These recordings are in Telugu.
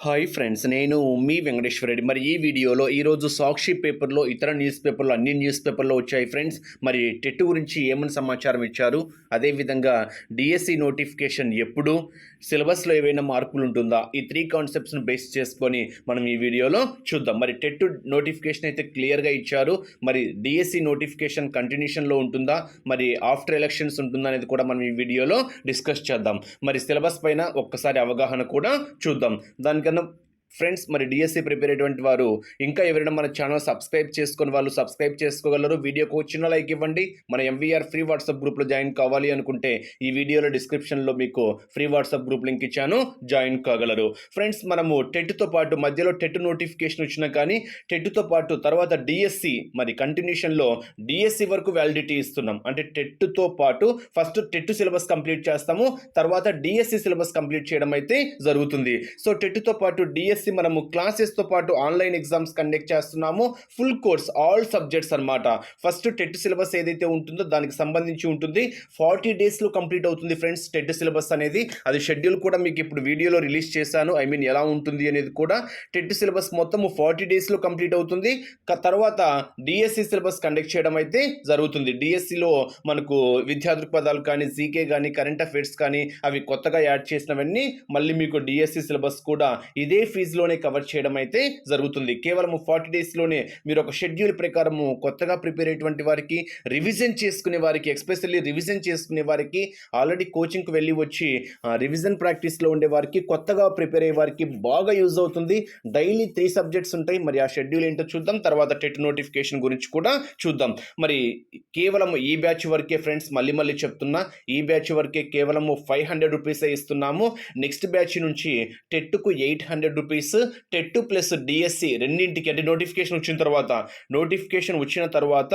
హాయ్ ఫ్రెండ్స్ నేను మీ వెంకటేశ్వర రెడ్డి మరి ఈ వీడియోలో ఈరోజు సాక్షి పేపర్లో ఇతర న్యూస్ పేపర్లో అన్ని న్యూస్ పేపర్లో వచ్చాయి ఫ్రెండ్స్. మరి టెట్ గురించి ఏమని సమాచారం ఇచ్చారు? అదేవిధంగా డిఎస్సి నోటిఫికేషన్ ఎప్పుడు? సిలబస్లో ఏవైనా మార్పులు ఉంటుందా? ఈ త్రీ కాన్సెప్ట్స్ను బేస్ చేసుకొని మనం ఈ వీడియోలో చూద్దాం. మరి టెట్ నోటిఫికేషన్ అయితే క్లియర్గా ఇచ్చారు. మరి డిఎస్సి నోటిఫికేషన్ కంటిన్యూషన్లో ఉంటుందా? మరి ఆఫ్టర్ ఎలక్షన్స్ ఉంటుందా అనేది కూడా మనం ఈ వీడియోలో డిస్కస్ చేద్దాం. మరి సిలబస్ పైన ఒక్కసారి అవగాహన కూడా చూద్దాం. దానికి gonna ఫ్రెండ్స్ మరి డిఎస్సి ప్రిపేర్ అయ్యేటువంటి వారు ఇంకా ఎవరైనా మన ఛానల్ సబ్స్క్రైబ్ చేసుకుని వాళ్ళు సబ్స్క్రైబ్ చేసుకోగలరు. వీడియోకి ఒక చిన్న లైక్ ఇవ్వండి. మన ఎంవీఆర్ ఫ్రీ వాట్సాప్ గ్రూప్లో జాయిన్ కావాలి అనుకుంటే ఈ వీడియోలో డిస్క్రిప్షన్లో మీకు ఫ్రీ వాట్సాప్ గ్రూప్ లింక్ ఇచ్చాను. జాయిన్ కాగలరు. ఫ్రెండ్స్ మనము టెట్తో పాటు మధ్యలో టెట్ నోటిఫికేషన్ వచ్చినా కానీ టెట్తో పాటు తర్వాత డిఎస్సి మరి కంటిన్యూషన్లో డిఎస్సి వరకు వ్యాలిడిటీ ఇస్తున్నాం. అంటే టెట్తో పాటు ఫస్ట్ టెట్ సిలబస్ కంప్లీట్ చేస్తాము. తర్వాత డిఎస్సి సిలబస్ కంప్లీట్ చేయడం అయితే జరుగుతుంది. సో టెట్తో పాటు డిఎస్ డిఎస్సి మనము క్లాసెస్తో పాటు ఆన్లైన్ ఎగ్జామ్స్ కండక్ట్ చేస్తున్నాము. ఫుల్ కోర్స్ ఆల్ సబ్జెక్ట్స్ అన్నమాట. ఫస్ట్ టెట్ సిలబస్ ఏదైతే ఉంటుందో దానికి సంబంధించి ఉంటుంది. ఫార్టీ డేస్లో కంప్లీట్ అవుతుంది ఫ్రెండ్స్ టెట్ సిలబస్ అనేది. అది షెడ్యూల్ కూడా మీకు ఇప్పుడు వీడియోలో రిలీజ్ చేశాను. ఐ మీన్ ఎలా ఉంటుంది అనేది కూడా. టెట్ సిలబస్ మొత్తం ఫార్టీ డేస్లో కంప్లీట్ అవుతుంది. తర్వాత డిఎస్సి సిలబస్ కండక్ట్ చేయడం అయితే జరుగుతుంది. డిఎస్సిలో మనకు విద్యా దృక్పథాలు కానీ జీకే కానీ కరెంట్ అఫైర్స్ కానీ అవి కొత్తగా యాడ్ చేసినవన్నీ మళ్ళీ మీకు డిఎస్సి సిలబస్ కూడా ఇదే ఫీజు డేస్లోనే కవర్ చేయడం అయితే జరుగుతుంది. కేవలం ఫార్టీ డేస్లోనే మీరు ఒక షెడ్యూల్ ప్రకారము కొత్తగా ప్రిపేర్ అయ్యేటువంటి వారికి రివిజన్ చేసుకునే వారికి ఎక్స్పెషల్లీ రివిజన్ చేసుకునే వారికి ఆల్రెడీ కోచింగ్కి వెళ్ళి వచ్చి రివిజన్ ప్రాక్టీస్లో ఉండే వారికి కొత్తగా ప్రిపేర్ అయ్యే వారికి బాగా యూజ్ అవుతుంది. డైలీ త్రీ సబ్జెక్ట్స్ ఉంటాయి. మరి ఆ షెడ్యూల్ ఏంటో చూద్దాం. తర్వాత టెట్ నోటిఫికేషన్ గురించి కూడా చూద్దాం. మరి కేవలం ఈ బ్యాచ్ వరకే ఫ్రెండ్స్ మళ్ళీ మళ్ళీ చెప్తున్నా ఈ బ్యాచ్ వరకే కేవలము ఫైవ్ హండ్రెడ్ రూపీసే ఇస్తున్నాము. నెక్స్ట్ బ్యాచ్ నుంచి టెట్కు eight hundred rupees TET plus DSC రెండింటికి అంటే నోటిఫికేషన్ వచ్చిన తర్వాత నోటిఫికేషన్ వచ్చిన తర్వాత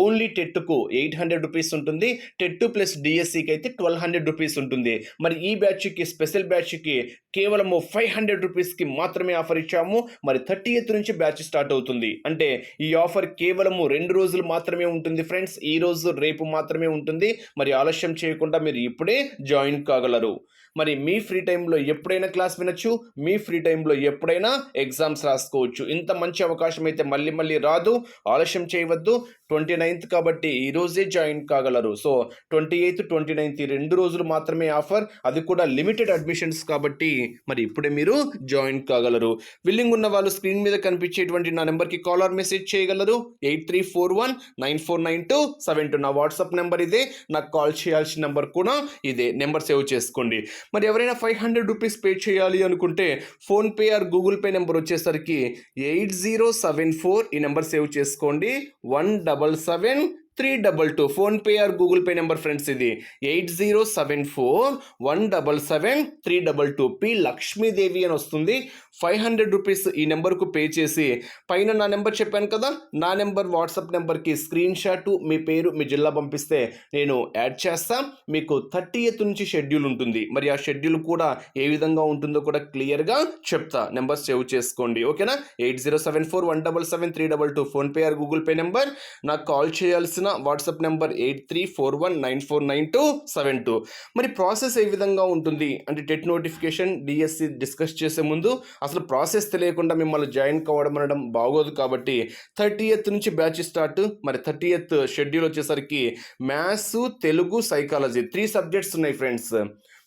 ఓన్లీ టెట్కు ఎయిట్ హండ్రెడ్ రూపీస్ ఉంటుంది టెట్ ప్లస్ డిఎస్సికి అయితే ట్వెల్వ్ హండ్రెడ్ రూపీస్ ఉంటుంది. మరి ఈ బ్యాచ్కి స్పెషల్ బ్యాచ్కి కేవలము ఫైవ్ హండ్రెడ్ రూపీస్కి మాత్రమే ఆఫర్ ఇచ్చాము. మరి థర్టీ ఎయిత్ నుంచి బ్యాచ్ స్టార్ట్ అవుతుంది. అంటే ఈ ఆఫర్ కేవలము రెండు రోజులు మాత్రమే ఉంటుంది ఫ్రెండ్స్ ఈ రోజు రేపు మాత్రమే ఉంటుంది. మరి ఆలస్యం చేయకుండా మీరు ఇప్పుడే జాయిన్ కాగలరు. మరి మీ ఫ్రీ టైంలో ఎప్పుడైనా క్లాస్ వినొచ్చు. మీ ఫ్రీ టైంలో ఎప్పుడైనా ఎగ్జామ్స్ రాసుకోవచ్చు. ఇంత మంచి అవకాశం అయితే మళ్ళీ మళ్ళీ రాదు. ఆలస్యం చేయవద్దు. ట్వంటీ నైన్త్ కాబట్టి ఈ రోజే join కాగలరు. So twenty eighth twenty ninth ఈ రెండు రోజులు మాత్రమే ఆఫర్. అది కూడా లిమిటెడ్ అడ్మిషన్స్ కాబట్టి మరి ఇప్పుడే మీరు జాయిన్ కాగలరు. విల్లింగ్ ఉన్న వాళ్ళు స్క్రీన్ మీద కనిపించేటువంటి నా నెంబర్కి కాల్ ఆర్ మెసేజ్ చేయగలరు. Eight three four one nine four nine two seven two. నా వాట్సాప్ నెంబర్ ఇదే. నాకు కాల్ చేయాల్సిన నెంబర్ కూడా ఇదే. నెంబర్ సేవ్ చేసుకోండి. మరి ఎవరైనా ఫైవ్ హండ్రెడ్ రూపీస్ పే చేయాలి అనుకుంటే PhonePe or Google Pay number వచ్చేసరికి ఎయిట్ జీరో సెవెన్ ఫోర్ ఈ నెంబర్ సేవ్ చేసుకోండి. One double seven three double two PhonePe or Google Pay number friends ఇది. Eight zero seven four one double seven three double two P Lakshmidevi అని వస్తుంది. ఫైవ్ హండ్రెడ్ రూపీస్ ఈ నెంబర్కు పే చేసి పైన నా నెంబర్ చెప్పాను కదా నా నెంబర్ వాట్సాప్ నెంబర్కి స్క్రీన్ షాట్ మీ పేరు మీ జిల్లా పంపిస్తే నేను యాడ్ చేస్తా. మీకు థర్టీ ఎయిత్ నుంచి షెడ్యూల్ ఉంటుంది. మరి ఆ షెడ్యూల్ కూడా ఏ విధంగా ఉంటుందో కూడా క్లియర్గా చెప్తా. నెంబర్ సేవ్ చేసుకోండి. ఓకేనా? Eight zero seven four one double seven three double two PhonePe or Google Pay number. నాకు కాల్ చేయాల్సిన WhatsApp number eight three four one nine four nine two seven two. మరి ప్రాసెస్ ఏ విధంగా ఉంటుంది? అంటే టెట్ నోటిఫికేషన్ డిఎస్సి డిస్కస్ చేసే ముందు అసలు ప్రాసెస్ తెలియకుండా మిమ్మల్ని జాయిన్ కావడం అనడం బాగోదు కాబట్టి థర్టీ ఎయిత్ నుంచి బ్యాచ్ స్టార్ట్. మరి థర్టీ ఎయిత్ షెడ్యూల్ వచ్చేసరికి maths Telugu psychology three subjects ఉన్నాయి ఫ్రెండ్స్.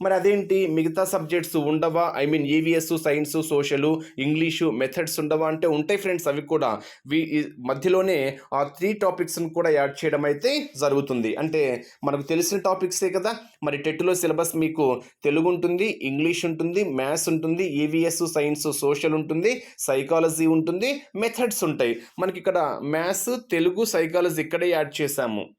మరి అదేంటి మిగతా సబ్జెక్ట్స్ ఉండవా? I mean EVS science social English methods ఉండవా? అంటే ఉంటాయి ఫ్రెండ్స్ అవి కూడా. వి మధ్యలోనే ఆ త్రీ టాపిక్స్ను కూడా యాడ్ చేయడం అయితే జరుగుతుంది. అంటే మనకు తెలిసిన టాపిక్సే కదా? మరి టెట్లో సిలబస్ మీకు తెలుగు ఉంటుంది ఇంగ్లీష్ ఉంటుంది మ్యాథ్స్ ఉంటుంది ఈవీఎస్ సైన్స్ సోషల్ ఉంటుంది సైకాలజీ ఉంటుంది మెథడ్స్ ఉంటాయి. మనకి ఇక్కడ మ్యాథ్స్ తెలుగు సైకాలజీ ఇక్కడే యాడ్ చేశాము.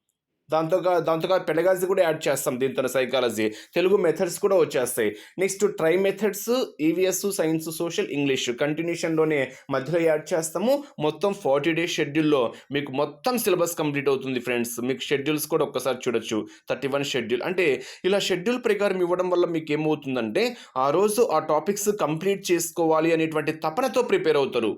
దాంతోగా దాంతోగా పెడగాజీ కూడా యాడ్ చేస్తాం దీంతో సైకాలజీ. తెలుగు మెథడ్స్ కూడా వచ్చేస్తాయి. Next try methods EVS science social English కంటిన్యూషన్లోనే మధ్యలో యాడ్ చేస్తాము. మొత్తం ఫార్టీ డేస్ షెడ్యూల్లో మీకు మొత్తం సిలబస్ కంప్లీట్ అవుతుంది ఫ్రెండ్స్ మీకు షెడ్యూల్స్ కూడా ఒక్కసారి చూడొచ్చు. థర్టీ వన్ షెడ్యూల్ అంటే ఇలా షెడ్యూల్ ప్రకారం ఇవ్వడం వల్ల మీకు ఏమవుతుందంటే ఆ రోజు ఆ టాపిక్స్ కంప్లీట్ చేసుకోవాలి అనేటువంటి తపనతో ప్రిపేర్ అవుతారు.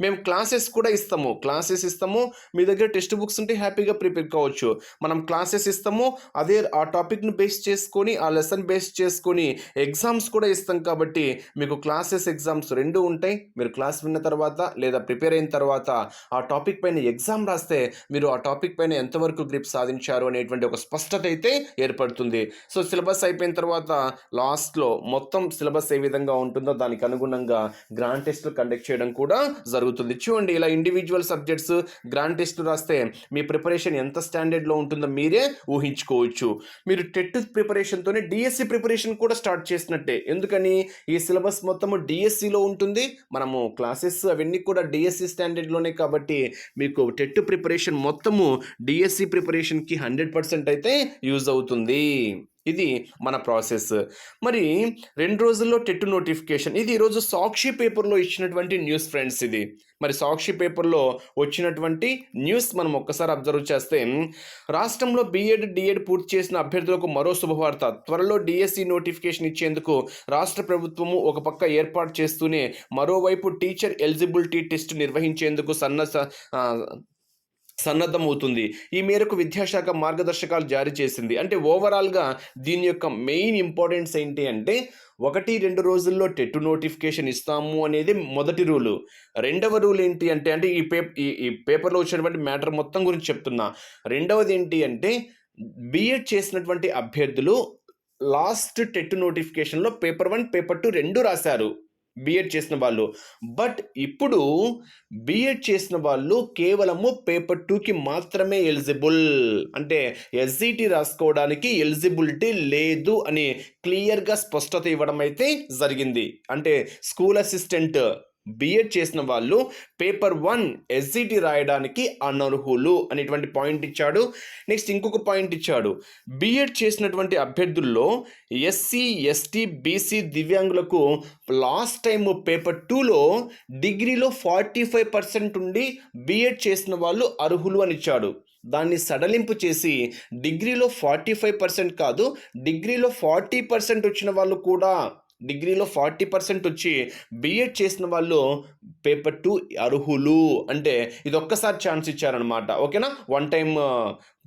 మేము క్లాసెస్ కూడా ఇస్తాము. క్లాసెస్ ఇస్తాము. మీ దగ్గర టెక్స్ట్ బుక్స్ ఉంటే హ్యాపీగా ప్రిపేర్ కావచ్చు. మనం క్లాసెస్ ఇస్తాము. అదే ఆ టాపిక్ను బేస్ చేసుకొని ఆ లెసన్ బేస్ చేసుకొని ఎగ్జామ్స్ కూడా ఇస్తాం కాబట్టి మీకు క్లాసెస్ ఎగ్జామ్స్ రెండు ఉంటాయి. మీరు క్లాస్ విన్న తర్వాత లేదా ప్రిపేర్ అయిన తర్వాత ఆ టాపిక్ పైన ఎగ్జామ్ రాస్తే మీరు ఆ టాపిక్ పైన ఎంతవరకు గ్రిప్ సాధించారు అనేటువంటి ఒక స్పష్టత అయితే ఏర్పడుతుంది. సో సిలబస్ అయిపోయిన తర్వాత లాస్ట్లో మొత్తం సిలబస్ ఏ విధంగా ఉంటుందో దానికి అనుగుణంగా గ్రాండ్ టెస్ట్లు కండక్ట్ చేయడం కూడా జరుగుతుంది. చూడండి ఇలా ఇండివిజువల్ సబ్జెక్ట్స్ గ్రాండ్ టెస్ట్ రాస్తే మీ ప్రిపరేషన్ ఎంత స్టాండర్డ్లో ఉంటుందో మీరే ఊహించుకోవచ్చు. మీరు టెట్ ప్రిపరేషన్తోనే డిఎస్సి ప్రిపరేషన్ కూడా స్టార్ట్ చేసినట్టే. ఎందుకని? ఈ సిలబస్ మొత్తము డిఎస్సిలో ఉంటుంది. మనము క్లాసెస్ అవన్నీ కూడా డిఎస్సి స్టాండర్డ్లోనే కాబట్టి మీకు టెట్ ప్రిపరేషన్ మొత్తము డిఎస్సి ప్రిపరేషన్కి హండ్రెడ్ పర్సెంట్ అయితే యూజ్ అవుతుంది. ఇది మన ప్రాసెస్. మరి రెండు రోజుల్లో టెట్ నోటిఫికేషన్ ఇది ఈరోజు సాక్షి పేపర్లో ఇచ్చినటువంటి న్యూస్ ఫ్రెండ్స్ ఇది. మరి సాక్షి పేపర్లో వచ్చినటువంటి న్యూస్ మనం ఒక్కసారి అబ్జర్వ్ చేస్తే రాష్ట్రంలో బీఎడ్ డిఎడ్ పూర్తి చేసిన అభ్యర్థులకు మరో శుభవార్త. త్వరలో డిఎస్సి నోటిఫికేషన్ ఇచ్చేందుకు రాష్ట్ర ప్రభుత్వము ఒక పక్క ఏర్పాటు చేస్తూనే మరోవైపు టీచర్ ఎలిజిబిలిటీ టెస్ట్ నిర్వహించేందుకు సన్న సన్నద్ధమవుతుంది. ఈ మేరకు విద్యాశాఖ మార్గదర్శకాలు జారీ చేసింది. అంటే ఓవరాల్గా దీని యొక్క మెయిన్ ఇంపార్టెన్స్ ఏంటి అంటే ఒకటి రెండు రోజుల్లో టెట్ నోటిఫికేషన్ ఇస్తాము అనేది మొదటి రూలు. రెండవ రూల్ ఏంటి అంటే అంటే ఈ పేపర్ ఈ ఈ పేపర్లో వచ్చినటువంటి మ్యాటర్ మొత్తం గురించి చెప్తున్నా. రెండవది ఏంటి అంటే బిఎడ్ చేసినటువంటి అభ్యర్థులు లాస్ట్ టెట్ నోటిఫికేషన్లో పేపర్ వన్ పేపర్ టూ రెండు రాశారు. బిఎడ్ చేసిన వాళ్ళు. బట్ ఇప్పుడు బిఎడ్ చేసిన వాళ్ళు కేవలము పేపర్ టూకి మాత్రమే ఎలిజిబుల్. అంటే ఎస్సీటీ రాసుకోవడానికి ఎలిజిబిలిటీ లేదు అని క్లియర్గా స్పష్టత ఇవ్వడం అయితే జరిగింది. అంటే స్కూల్ అసిస్టెంట్ బిఎడ్ చేసిన వాళ్ళు పేపర్ వన్ ఎస్జిటి రాయడానికి అనర్హులు అనేటువంటి పాయింట్ ఇచ్చాడు. నెక్స్ట్ ఇంకొక పాయింట్ ఇచ్చాడు. బిఎడ్ చేసినటువంటి అభ్యర్థుల్లో ఎస్సీ ఎస్టీ బీసీ దివ్యాంగులకు లాస్ట్ టైం పేపర్ టూలో డిగ్రీలో ఫార్టీ ఫైవ్ పర్సెంట్ ఉండి బిఎడ్ చేసిన వాళ్ళు అర్హులు అని ఇచ్చాడు. దాన్ని సడలింపు చేసి డిగ్రీలో ఫార్టీ ఫైవ్ పర్సెంట్ కాదు డిగ్రీలో ఫార్టీ పర్సెంట్ వచ్చిన వాళ్ళు కూడా డిగ్రీలో ఫార్టీ పర్సెంట్ వచ్చి బిఎడ్ చేసిన వాళ్ళు పేపర్ టూ అర్హులు అంటే ఇది ఒక్కసారి ఛాన్స్ ఇచ్చారనమాట ఓకేనా? వన్ టైం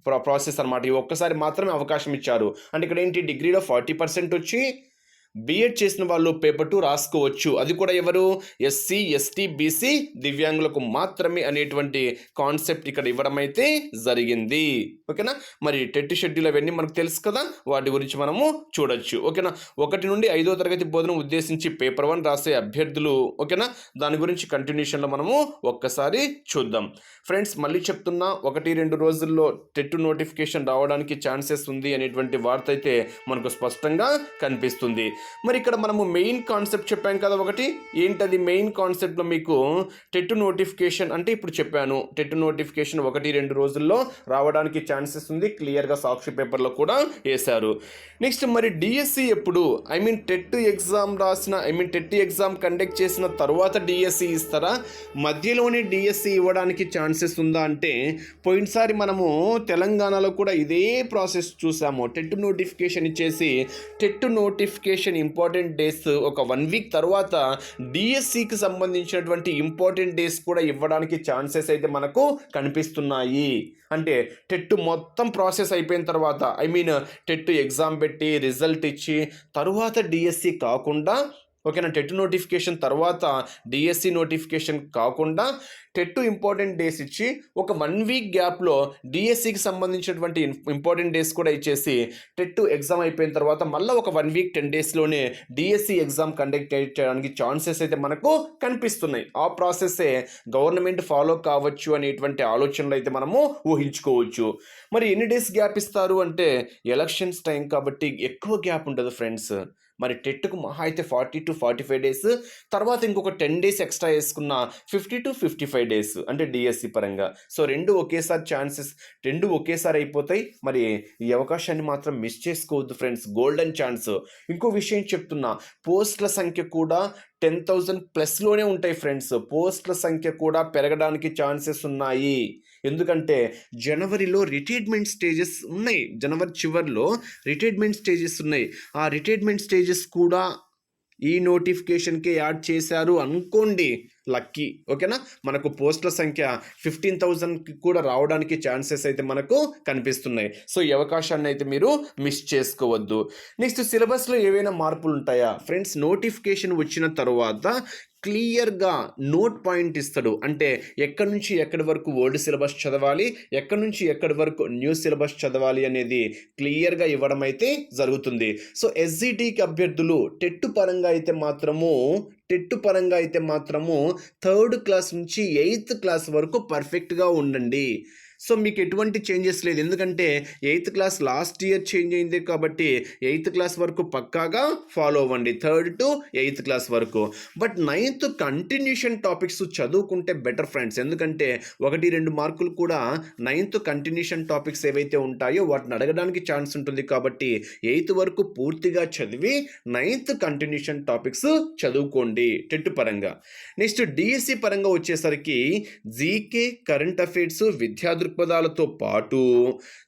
ప్రా ప్రాసెస్ అనమాట ఈ ఒక్కసారి మాత్రమే అవకాశం ఇచ్చారు. అంటే ఇక్కడ ఏంటి? డిగ్రీలో ఫార్టీ పర్సెంట్ వచ్చి బిఎడ్ చేసిన వాళ్ళు పేపర్ టూ రాసుకోవచ్చు. అది కూడా ఎవరు? ఎస్సీ ఎస్టీ బీసీ దివ్యాంగులకు మాత్రమే అనేటువంటి కాన్సెప్ట్ ఇక్కడ ఇవ్వడం అయితే జరిగింది. ఓకేనా? మరి టెట్ షెడ్యూల్ అవన్నీ మనకు తెలుసు కదా? వాటి గురించి మనము చూడొచ్చు. ఓకేనా? ఒకటి నుండి ఐదో తరగతి బోధన ఉద్దేశించి పేపర్ వన్ రాసే అభ్యర్థులు ఓకేనా? దాని గురించి కంటిన్యూషన్లో మనము ఒక్కసారి చూద్దాం. ఫ్రెండ్స్ మళ్ళీ చెప్తున్నా ఒకటి రెండు రోజుల్లో టెట్ నోటిఫికేషన్ రావడానికి ఛాన్సెస్ ఉంది అనేటువంటి వార్త అయితే మనకు స్పష్టంగా కనిపిస్తుంది. మరి ఇక్కడ మనము మెయిన్ కాన్సెప్ట్ చెప్పాం కదా ఒకటి. ఏంటది మెయిన్ కాన్సెప్ట్లో మీకు టెట్ నోటిఫికేషన్ అంటే ఇప్పుడు చెప్పాను. టెట్ నోటిఫికేషన్ ఒకటి రెండు రోజుల్లో రావడానికి ఛాన్సెస్ ఉంది. క్లియర్గా సాక్షి పేపర్లో కూడా వేశారు. నెక్స్ట్ మరి డిఎస్సి ఎప్పుడు? ఐ మీన్ టెట్ ఎగ్జామ్ రాసిన I mean TET exam conduct చేసిన తర్వాత డిఎస్సి ఇస్తారా? మధ్యలోనే డిఎస్సి ఇవ్వడానికి ఛాన్సెస్ ఉందా అంటే పోయినసారి మనము తెలంగాణలో కూడా ఇదే ప్రాసెస్ చూసాము. టెట్ నోటిఫికేషన్ ఇచ్చేసి టెట్ నోటిఫికేషన్ ఇంపార్టెంట్ డేస్ ఒక వన్ వీక్ తర్వాత డిఎస్సికి సంబంధించినటువంటి ఇంపార్టెంట్ డేస్ కూడా ఇవ్వడానికి ఛాన్సెస్ అయితే మనకు కనిపిస్తున్నాయి. అంటే టెట్ మొత్తం ప్రాసెస్ అయిపోయిన తర్వాత ఐ మీన్ టెట్ ఎగ్జామ్ పెట్టి రిజల్ట్ ఇచ్చి తరువాత డిఎస్సి కాకుండా ఓకేనా? టెట్ నోటిఫికేషన్ తర్వాత డిఎస్సి నోటిఫికేషన్ కాకుండా టెట్ ఇంపార్టెంట్ డేస్ ఇచ్చి ఒక వన్ వీక్ గ్యాప్లో డిఎస్సికి సంబంధించినటువంటి ఇంపార్టెంట్ డేస్ కూడా ఇచ్చేసి టెట్ ఎగ్జామ్ అయిపోయిన తర్వాత మళ్ళీ ఒక వన్ వీక్ టెన్ డేస్లోనే డిఎస్సి ఎగ్జామ్ కండక్ట్ చేయడానికి ఛాన్సెస్ అయితే మనకు కనిపిస్తున్నాయి. ఆ ప్రాసెస్సే గవర్నమెంట్ ఫాలో కావచ్చు అనేటువంటి ఆలోచనలు అయితే మనము ఊహించుకోవచ్చు. మరి ఎన్ని డేస్ గ్యాప్ ఇస్తారు అంటే ఎలక్షన్స్ టైం కాబట్టి ఎక్కువ గ్యాప్ ఉంటుంది ఫ్రెండ్స్. మరి టెట్కు మహా అయితే forty to forty five days తర్వాత ఇంకొక టెన్ డేస్ ఎక్స్ట్రా వేసుకున్న fifty to fifty five days అంటే డిఎస్సి పరంగా. సో రెండు ఒకేసారి ఛాన్సెస్ రెండు ఒకేసారి అయిపోతాయి. మరి ఈ అవకాశాన్ని మాత్రం మిస్ చేసుకోవద్దు ఫ్రెండ్స్. Golden chance. ఇంకో విషయం చెప్తున్నా పోస్టుల సంఖ్య కూడా టెన్ థౌజండ్ ప్లస్లోనే ఉంటాయి ఫ్రెండ్స్. పోస్టుల సంఖ్య కూడా పెరగడానికి ఛాన్సెస్ ఉన్నాయి. ఎందుకంటే జనవరిలో రిటైర్మెంట్ స్టేజెస్ ఉన్నాయి. జనవరి చివరిలో రిటైర్మెంట్ స్టేజెస్ ఉన్నాయి. ఆ రిటైర్మెంట్ స్టేజెస్ కూడా ఈ నోటిఫికేషన్కే యాడ్ చేశారు అనుకోండి. లక్కీ ఓకేనా? మనకు పోస్టుల సంఖ్య ఫిఫ్టీన్ థౌజండ్కి కూడా రావడానికి ఛాన్సెస్ అయితే మనకు కనిపిస్తున్నాయి. సో ఈ అవకాశాన్ని అయితే మీరు మిస్ చేసుకోవద్దు. నెక్స్ట్ సిలబస్లో ఏవైనా మార్పులు ఉంటాయా ఫ్రెండ్స్ నోటిఫికేషన్ వచ్చిన తర్వాత క్లియర్గా నోట్ పాయింట్ ఇస్తాడు. అంటే ఎక్కడి నుంచి ఎక్కడి వరకు ఓల్డ్ సిలబస్ చదవాలి ఎక్కడి నుంచి ఎక్కడి వరకు న్యూ సిలబస్ చదవాలి అనేది క్లియర్గా ఇవ్వడం అయితే జరుగుతుంది. సో ఎస్జిటికి అభ్యర్థులు టెట్టు పరంగా అయితే మాత్రము టెట్టు పరంగా అయితే మాత్రము థర్డ్ క్లాస్ నుంచి ఎయిత్ క్లాస్ వరకు పర్ఫెక్ట్గా ఉండండి. సో మీకు ఎటువంటి చేంజెస్ లేదు. ఎందుకంటే eighth class last year change అయింది కాబట్టి ఎయిత్ క్లాస్ వరకు పక్కాగా ఫాలో అవ్వండి. థర్డ్ టు ఎయిత్ క్లాస్ వరకు. బట్ నైన్త్ కంటిన్యూషన్ టాపిక్స్ చదువుకుంటే బెటర్ ఫ్రెండ్స్. ఎందుకంటే ఒకటి రెండు మార్కులు కూడా నైన్త్ కంటిన్యూషన్ టాపిక్స్ ఏవైతే ఉంటాయో వాటిని అడగడానికి ఛాన్స్ ఉంటుంది కాబట్టి ఎయిత్ వరకు పూర్తిగా చదివి నైన్త్ కంటిన్యూషన్ టాపిక్స్ చదువుకోండి టెట్ పరంగా. నెక్స్ట్ డిఎస్సి పరంగా వచ్చేసరికి జీకే కరెంట్ అఫైర్స్ విద్యార్థులు దృక్పథాలతో పాటు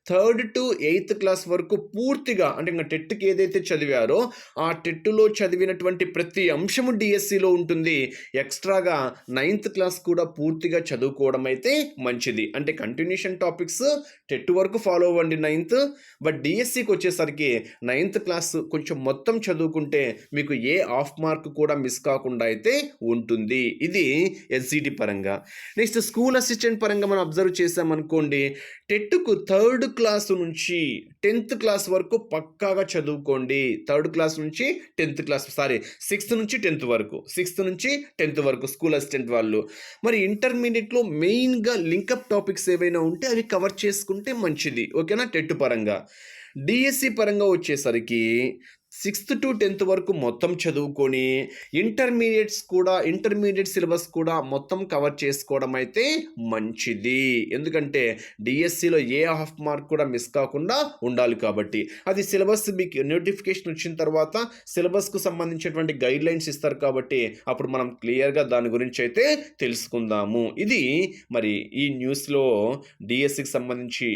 థర్డ్ టు ఎయిత్ క్లాస్ వరకు పూర్తిగా అంటే ఇంకా టెట్కి ఏదైతే చదివారో ఆ టెట్టులో చదివినటువంటి ప్రతి అంశము డిఎస్సిలో ఉంటుంది. ఎక్స్ట్రాగా నైన్త్ క్లాస్ కూడా పూర్తిగా చదువుకోవడం అయితే మంచిది. అంటే కంటిన్యూషన్ టాపిక్స్ టెట్ వరకు ఫాలో అవ్వండి నైన్త్. బట్ డిఎస్సికి వచ్చేసరికి నైన్త్ క్లాస్ కొంచెం మొత్తం చదువుకుంటే మీకు ఏ ఆఫ్ మార్క్ కూడా మిస్ కాకుండా అయితే ఉంటుంది. ఇది ఎస్జిటి పరంగా. నెక్స్ట్ స్కూల్ అసిస్టెంట్ పరంగా మనం అబ్జర్వ్ చేసామనుకోండి టెట్కు థర్డ్ క్లాస్ నుంచి టెన్త్ క్లాస్ వరకు పక్కాగా చదువుకోండి. థర్డ్ క్లాస్ నుంచి టెన్త్ క్లాస్ సారీ సిక్స్త్ నుంచి టెన్త్ వరకు. సిక్స్త్ నుంచి టెన్త్ వరకు స్కూల్ అసిస్టెంట్ వాళ్ళు. మరి ఇంటర్మీడియట్లో మెయిన్గా లింకప్ టాపిక్స్ ఏవైనా ఉంటే అవి కవర్ చేసుకుంటే మంచిది. ఓకేనా టెట్ పరంగా. డిఎస్సి పరంగా వచ్చేసరికి సిక్స్త్ టు టెన్త్ వరకు మొత్తం చదువుకొని ఇంటర్మీడియట్స్ కూడా ఇంటర్మీడియట్ సిలబస్ కూడా మొత్తం కవర్ చేసుకోవడం అయితే మంచిది. ఎందుకంటే డిఎస్సిలో ఏ హాఫ్ మార్క్ కూడా మిస్ కాకుండా ఉండాలి కాబట్టి. అది సిలబస్ మీకు నోటిఫికేషన్ వచ్చిన తర్వాత సిలబస్కు సంబంధించినటువంటి గైడ్ లైన్స్ ఇస్తారు కాబట్టి అప్పుడు మనం క్లియర్గా దాని గురించి అయితే తెలుసుకుందాము. ఇది మరి ఈ న్యూస్లో డిఎస్సికి సంబంధించి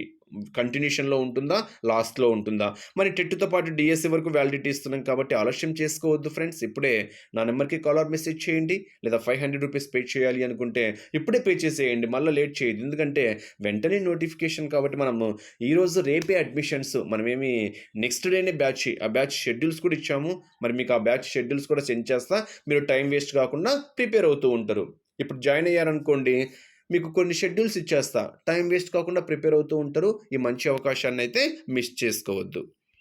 కంటిన్యూషన్లో ఉంటుందా? లాస్ట్లో ఉంటుందా? మరి టెట్తో పాటు డిఎస్సి వరకు వ్యాలిడిటీ ఇస్తున్నాం కాబట్టి ఆలస్యం చేసుకోవద్దు ఫ్రెండ్స్. ఇప్పుడే నా నెంబర్కి కాల్ ఆర్ మెసేజ్ చేయండి. లేదా ఫైవ్ హండ్రెడ్ రూపీస్ పే చేయాలి అనుకుంటే ఇప్పుడే పే చేసేయండి. మళ్ళీ లేట్ చేయదు ఎందుకంటే వెంటనే నోటిఫికేషన్ కాబట్టి మనము ఈరోజు రేపే అడ్మిషన్స్. మనమేమి నెక్స్ట్ డేనే బ్యాచ్. ఆ బ్యాచ్ షెడ్యూల్స్ కూడా ఇచ్చాము. మరి మీకు ఆ బ్యాచ్ షెడ్యూల్స్ కూడా సెండ్ చేస్తా. మీరు టైం వేస్ట్ కాకుండా ప్రిపేర్ అవుతూ ఉంటారు. ఇప్పుడు జాయిన్ అయ్యారనుకోండి మీకు కొన్ని షెడ్యూల్స్ ఇచ్చేస్తా. టైం వేస్ట్ కాకుండా ప్రిపేర్ అవుతూ ఉంటారు. ఈ మంచి అవకాశాన్ని అయితే మిస్ చేసుకోవద్దు.